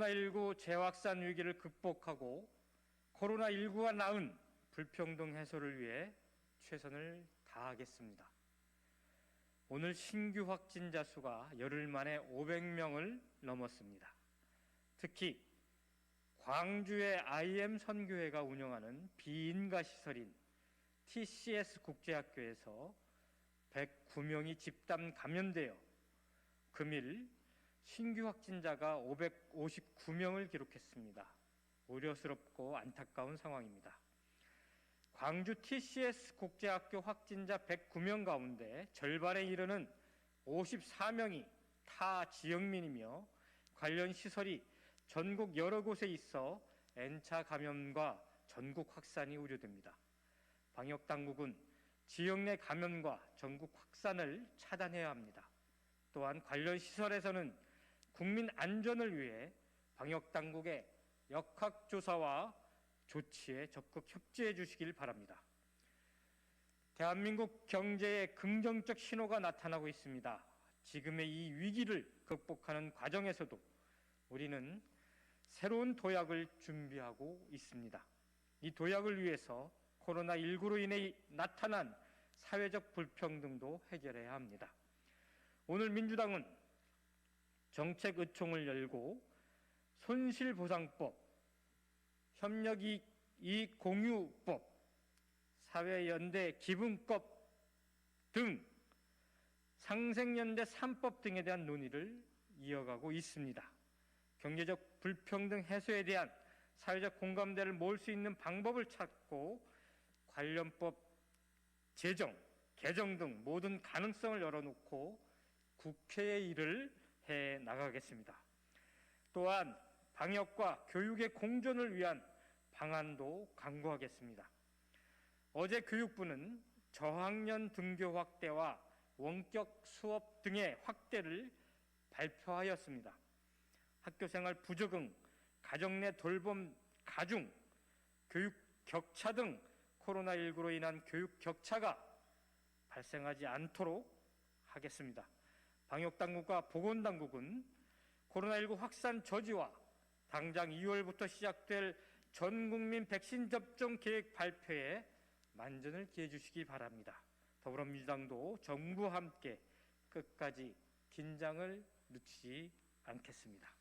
코로나19 재확산 위기를 극복하고 코로나19가 낳은 불평등 해소를 위해 최선을 다하겠습니다. 오늘 신규 확진자 수가 열흘 만에 500명을 넘었습니다. 특히 광주의 IM 선교회가 운영하는 비인가 시설인 TCS 국제학교에서 109명이 집단 감염되어 금일 신규 확진자가 559명을 기록했습니다. 우려스럽고 안타까운 상황입니다. 광주 TCS 국제학교 확진자 109명 가운데 절반에 이르는 54명이 타 지역민이며 관련 시설이 전국 여러 곳에 있어 N차 감염과 전국 확산이 우려됩니다. 방역 당국은 지역 내 감염과 전국 확산을 차단해야 합니다. 또한 관련 시설에서는 국민 안전을 위해 방역 당국의 역학 조사와 조치에 적극 협조해 주시길 바랍니다. 대한민국 경제에 긍정적 신호가 나타나고 있습니다. 지금의 이 위기를 극복하는 과정에서도 우리는 새로운 도약을 준비하고 있습니다. 이 도약을 위해서 코로나19로 인해 나타난 사회적 불평등도 해결해야 합니다. 오늘 민주당은 정책 의총을 열고 손실보상법, 협력이익 공유법, 사회연대 기분법 등 상생연대 3법 등에 대한 논의를 이어가고 있습니다. 경제적 불평등 해소에 대한 사회적 공감대를 모을 수 있는 방법을 찾고 관련법 제정, 개정 등 모든 가능성을 열어놓고 국회의 일을 해 나가겠습니다. 또한 방역과 교육의 공존을 위한 방안도 강구하겠습니다. 어제 교육부는 저학년 등교 확대와 원격 수업 등의 확대를 발표하였습니다. 학교생활 부적응, 가정 내 돌봄 가중, 교육 격차 등 코로나19로 인한 교육 격차가 발생하지 않도록 하겠습니다. 방역 당국과 보건 당국은 코로나19 확산 저지와 당장 2월부터 시작될 전 국민 백신 접종 계획 발표에 만전을 기해 주시기 바랍니다. 더불어민주당도 정부와 함께 끝까지 긴장을 늦추지 않겠습니다.